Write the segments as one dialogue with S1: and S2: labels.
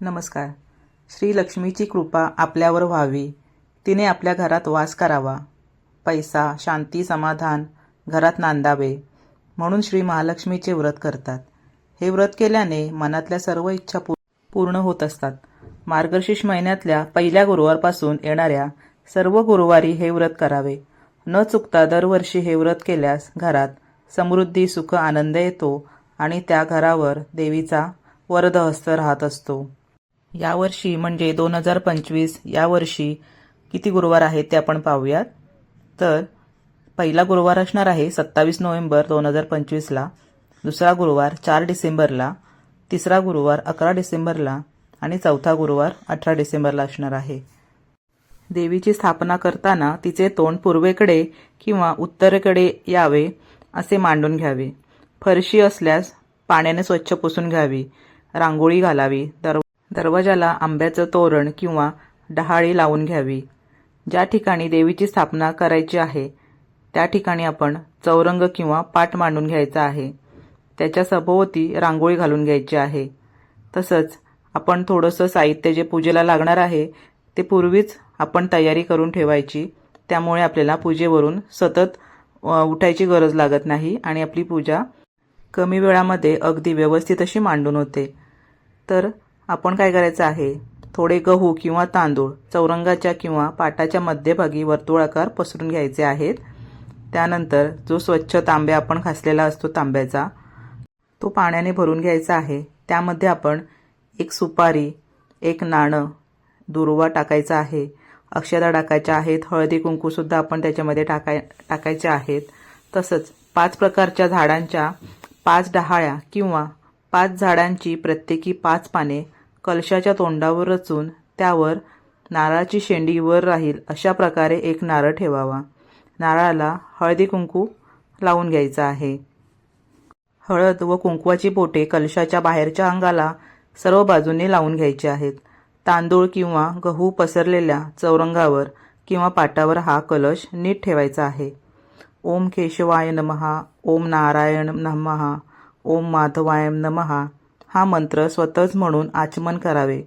S1: नमस्कार. श्री लक्ष्मीची कृपा आपल्यावर व्हावी. तिने आपल्या घरात वास करावा. पैसा शांती समाधान घरात नांदावे म्हणून श्री महालक्ष्मीचे व्रत करतात. हे व्रत केल्याने मनातल्या सर्व इच्छा पूर्ण होत असतात. मार्गशीर्ष महिन्यातल्या पहिल्या गुरुवारपासून येणाऱ्या सर्व गुरुवारी हे व्रत करावे. न चुकता दरवर्षी हे व्रत केल्यास घरात समृद्धी सुख आनंद येतो आणि त्या घरावर देवीचा वरदहस्त राहत असतो. यावर्षी म्हणजे दोन हजार पंचवीस यावर्षी किती गुरुवार आहेत ते आपण पाहूयात. तर पहिला गुरुवार असणार आहे सत्तावीस नोव्हेंबर दोन हजार पंचवीसला. दुसरा गुरुवार चार डिसेंबरला. तिसरा गुरुवार अकरा डिसेंबरला. आणि चौथा गुरुवार अठरा डिसेंबरला असणार आहे. देवीची स्थापना करताना तिचे तोंड पूर्वेकडे किंवा उत्तरेकडे यावे असे मांडून घ्यावे. फरशी असल्यास पाण्याने स्वच्छ पुसून घ्यावी. रांगोळी घालावी. दर दरवाजाला आंब्याचं तोरण किंवा डहाळी लावून घ्यावी. ज्या ठिकाणी देवीची स्थापना करायची आहे त्या ठिकाणी आपण चौरंग किंवा पाट मांडून घ्यायचा आहे. त्याच्या सभोवती रांगोळी घालून घ्यायची आहे. तसंच आपण थोडंसं साहित्य जे पूजेला लागणार आहे ते पूर्वीच आपण तयारी करून ठेवायची. त्यामुळे आपल्याला पूजेवरून सतत उठायची गरज लागत नाही आणि आपली पूजा कमी वेळामध्ये अगदी व्यवस्थित अशी मांडून होते. तर आपण काय करायचं आहे? थोडे गहू किंवा तांदूळ चौरंगाच्या किंवा पाटाच्या मध्यभागी वर्तुळाकार पसरून घ्यायचे आहेत. त्यानंतर जो स्वच्छ तांब्या आपण घासलेला असतो तांब्याचा तो पाण्याने भरून घ्यायचा आहे. त्यामध्ये आपण एक सुपारी एक नाणं दुर्वा टाकायचा आहे. अक्षता टाकायच्या आहेत. हळदी कुंकूसुद्धा आपण त्याच्यामध्ये टाकाय टाकायचे आहेत. तसंच पाच प्रकारच्या झाडांच्या पाच डहाळ्या किंवा पाच झाडांची प्रत्येकी पाच पाने कलशाच्या तोंडावर रचून त्यावर नारळाची शेंडी वर राहील अशा प्रकारे एक नारळ ठेवावा. नारळाला हळदी कुंकू लावून घ्यायचा आहे. हळद व कुंकवाची बोटे कलशाच्या बाहेरच्या अंगाला सर्व बाजूने लावून घ्यायची आहेत. तांदूळ किंवा गहू पसरलेल्या चौरंगावर किंवा पाटावर हा कलश नीट ठेवायचा आहे. ओम केशवाय नमहा ओम नारायण नमहा ओम माधवाय नमहा हा मंत्र स्वतःच म्हणून आचमन करावे.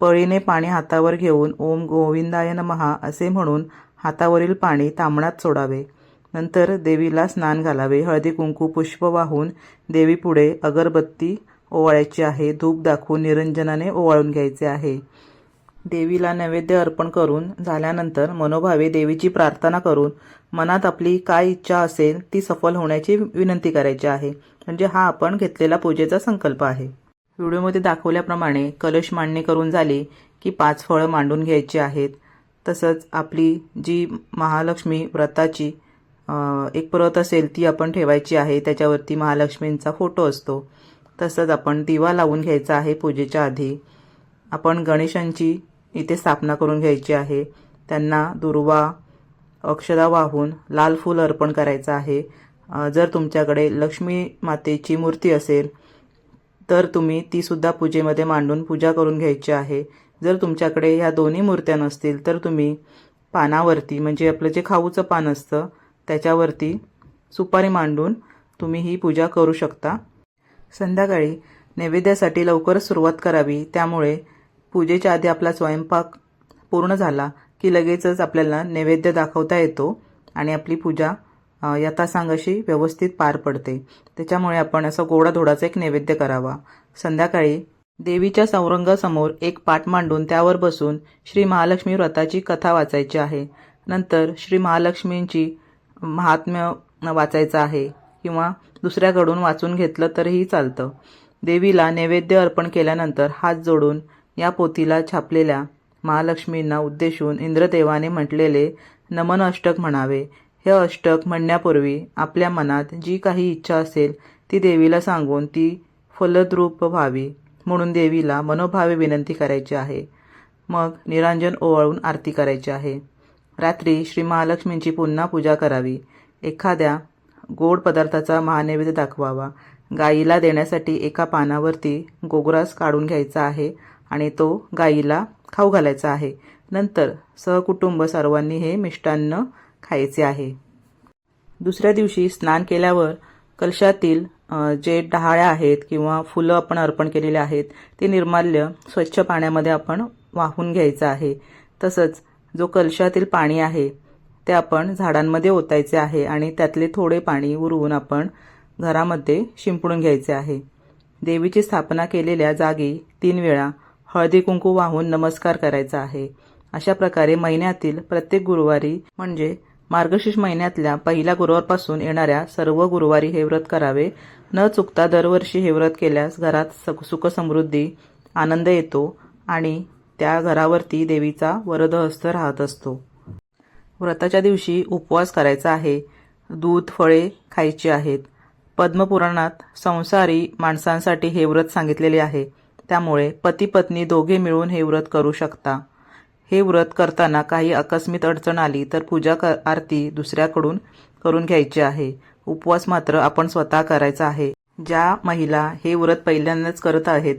S1: पळीने पाणी हातावर घेऊन ओम गोविंदाय नमहा असे म्हणून हातावरील पाणी तांबणात सोडावे. नंतर देवीला स्नान घालावे. हळदी कुंकू पुष्प वाहून देवीपुढे अगरबत्ती ओवाळायची आहे. धूप दाखवून निरंजनाने ओवाळून घ्यायचे आहे. देवीला नैवेद्य अर्पण करून झाल्यानंतर मनोभावे देवीची प्रार्थना करून मनात आपली काय इच्छा असेल ती सफल होण्याची विनंती करायची आहे. म्हणजे हा आपण घेतलेला पूजेचा संकल्प आहे. व्हिडिओमध्ये दाखवल्याप्रमाणे कलश मांडणी करून झाली की पाच फळं मांडून घ्यायची आहेत. तसंच आपली जी महालक्ष्मी व्रताची एक प्रत असेल ती आपण ठेवायची आहे. त्याच्यावरती महालक्ष्मींचा फोटो असतो. तसंच आपण दिवा लावून घ्यायचा आहे पूजेच्या आधी. आपण गणेशांची इथे स्थापना करून घ्यायची आहे. त्यांना दुर्वा अक्षदा वाहून लाल फूल अर्पण करायचं आहे. जर तुमच्याकडे लक्ष्मी मातेची मूर्ती असेल तर तुम्ही ती सुद्धा पूजेमध्ये मांडून पूजा करून घ्यायची आहे. जर तुमच्याकडे ह्या दोन्ही मूर्त्या नसतील तर तुम्ही पानावरती म्हणजे आपलं जे खाऊचं पान असतं त्याच्यावरती सुपारी मांडून तुम्ही ही पूजा करू शकता. संध्याकाळी नैवेद्यासाठी लवकरच सुरुवात करावी. त्यामुळे पूजेच्या आधी आपला स्वयंपाक पूर्ण झाला की लगेचच आपल्याला नैवेद्य दाखवता येतो आणि आपली पूजा यथासांगशी यथासांग अशी व्यवस्थित पार पडते. त्याच्यामुळे आपण असं गोडाधोडाचा एक नैवेद्य करावा. संध्याकाळी देवीच्या सौरंगासमोर एक पाट मांडून त्यावर बसून श्री महालक्ष्मी व्रताची कथा वाचायची आहे. नंतर श्री महालक्ष्मींची महात्म्य वाचायचं आहे किंवा दुसऱ्याकडून वाचून घेतलं तरीही चालतं. देवीला नैवेद्य अर्पण केल्यानंतर हात जोडून या पोथीला छापलेल्या महालक्ष्मींना उद्देशून इंद्रदेवाने म्हटलेले नमन अष्टक म्हणावे. हे अष्टक म्हणण्यापूर्वी आपल्या मनात जी काही इच्छा असेल ती देवीला सांगून ती फलद्रूप व्हावी म्हणून देवीला मनोभावे विनंती करायची आहे. मग निरांजन ओवाळून आरती करायची आहे. रात्री श्री महालक्ष्मींची पुन्हा पूजा करावी. एखाद्या गोड पदार्थाचा महानैवेद्य दाखवावा. गाईला देण्यासाठी एका पानावरती गोग्रास काढून घ्यायचा आहे आणि तो गाईला खाऊ घालायचा आहे. नंतर सहकुटुंब सर्वांनी हे मिष्टान्न खायचे आहे. दुसऱ्या दिवशी स्नान केल्यावर कलशातील जे डहाळ्या आहेत किंवा फुलं आपण अर्पण केलेले आहेत ते निर्माल्य स्वच्छ पाण्यामध्ये आपण वाहून घ्यायचं आहे. तसंच जो कलशातील पाणी आहे ते आपण झाडांमध्ये ओतायचे आहे आणि त्यातले थोडे पाणी उरवून आपण घरामध्ये शिंपडून घ्यायचे आहे. देवीची स्थापना केलेल्या जागी तीन वेळा हळदी कुंकू वाहून नमस्कार करायचा आहे. अशा प्रकारे महिन्यातील प्रत्येक गुरुवारी म्हणजे मार्गशीर्ष महिन्यातल्या पहिल्या गुरुवारपासून येणाऱ्या सर्व गुरुवारी हे व्रत करावे. न चुकता दरवर्षी हे व्रत केल्यास घरात सख सुखसमृद्धी आनंद येतो आणि त्या घरावरती देवीचा वरदहस्त राहत असतो. व्रताच्या दिवशी उपवास करायचा आहे. दूध फळे खायची आहेत. पद्मपुराणात संसारी माणसांसाठी हे व्रत सांगितलेले आहे. त्यामुळे पती पत्नी दोघे मिळून हे व्रत करू शकता. हे व्रत करताना काही आकस्मिक अडचण आली तर पूजा क आरती दुसऱ्याकडून करून घ्यायची आहे. उपवास मात्र आपण स्वतः करायचा आहे. ज्या महिला हे व्रत पहिल्यांदाच करत आहेत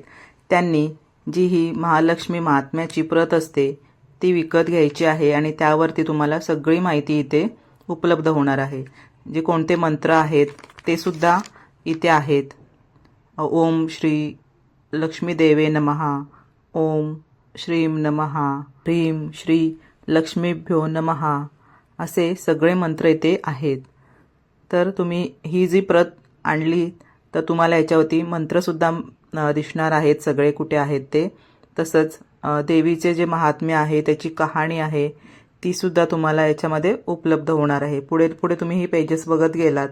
S1: त्यांनी जी ही महालक्ष्मी महात्म्याची प्रत असते ती विकत घ्यायची आहे आणि त्यावरती तुम्हाला सगळी माहिती इथे उपलब्ध होणार आहे. जे कोणते मंत्र आहेत ते सुद्धा इथे आहेत. ओम श्री लक्ष्मी देवे नमहा ओम श्रीम नमहा ह्रीम श्री लक्ष्मीभ्यो नमहा असे सगळे मंत्र येथे आहेत. तर तुम्ही ही जी प्रत आणली तर तुम्हाला याच्यावरती मंत्रसुद्धा दिसणार आहेत सगळे कुठे आहेत ते. तसंच देवीचे जे महात्म्य आहे त्याची कहाणी आहे तीसुद्धा तुम्हाला याच्यामध्ये उपलब्ध होणार आहे. पुढे पुढे तुम्ही ही पेजेस बघत गेलात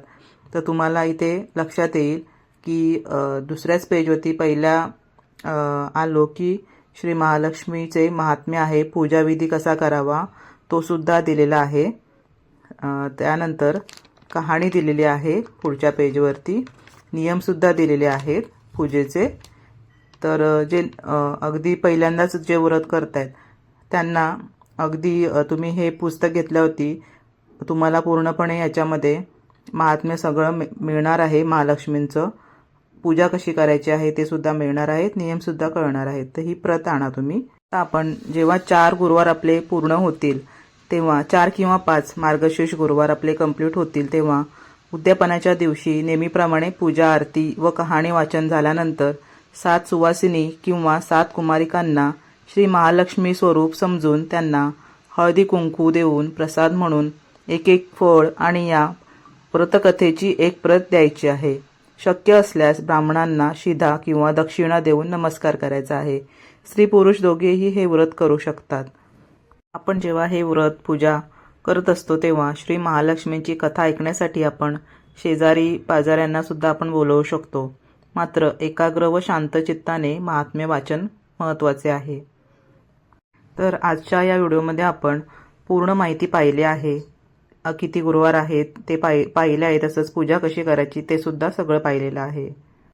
S1: तर तुम्हाला इथे लक्षात येईल की दुसऱ्याच पेजवरती पहिल्या आलो की श्री महालक्ष्मीचे महात्म्य आहे. पूजाविधी कसा करावा? तो सुद्धा दिलेला आहे. त्यानंतर कहाणी दिलेली आहे पुढच्या पेजवरती. नियमसुद्धा दिलेले आहेत पूजेचे. तर जे अगदी पहिल्यांदाच जे व्रत करतायत त्यांना अगदी तुम्ही हे पुस्तक घेतल्यावरती तुम्हाला पूर्णपणे याच्यामध्ये महात्म्य सगळं मिळणार आहे महालक्ष्मींचं. पूजा कशी करायची आहे ते सुद्धा मिळणार आहेत नियमसुद्धा कळणार आहेत. तर ही प्रत आणा तुम्ही. तर आपण जेव्हा चार गुरुवार आपले पूर्ण होतील तेव्हा चार किंवा पाच मार्गशीर्ष गुरुवार आपले कंप्लीट होतील तेव्हा उद्यापनाच्या दिवशी नेहमीप्रमाणे पूजा आरती व कहाणी वाचन झाल्यानंतर सात सुवासिनी किंवा सात कुमारिकांना श्री महालक्ष्मी स्वरूप समजून त्यांना हळदी कुंकू देऊन प्रसाद म्हणून एक एक फळ आणि या व्रतकथेची एक प्रत द्यायची आहे. शक्य असल्यास ब्राह्मणांना शिधा किंवा दक्षिणा देऊन नमस्कार करायचा आहे. स्त्री पुरुष दोघेही हे व्रत करू शकतात. आपण जेव्हा हे व्रत पूजा करत असतो तेव्हा श्री महालक्ष्मींची कथा ऐकण्यासाठी आपण शेजारी पाजाऱ्यांना सुद्धा आपण बोलवू शकतो. मात्र एकाग्र व शांत चित्ताने महात्म्य वाचन महत्त्वाचे आहे. तर आजच्या या व्हिडिओमध्ये आपण पूर्ण माहिती पाहिली आहे. किती गुरुवार आहेत ते पाहि पाहिले आहे तसंच पूजा कशी करायची ते सुद्धा सगळं पाहिलेलं आहे.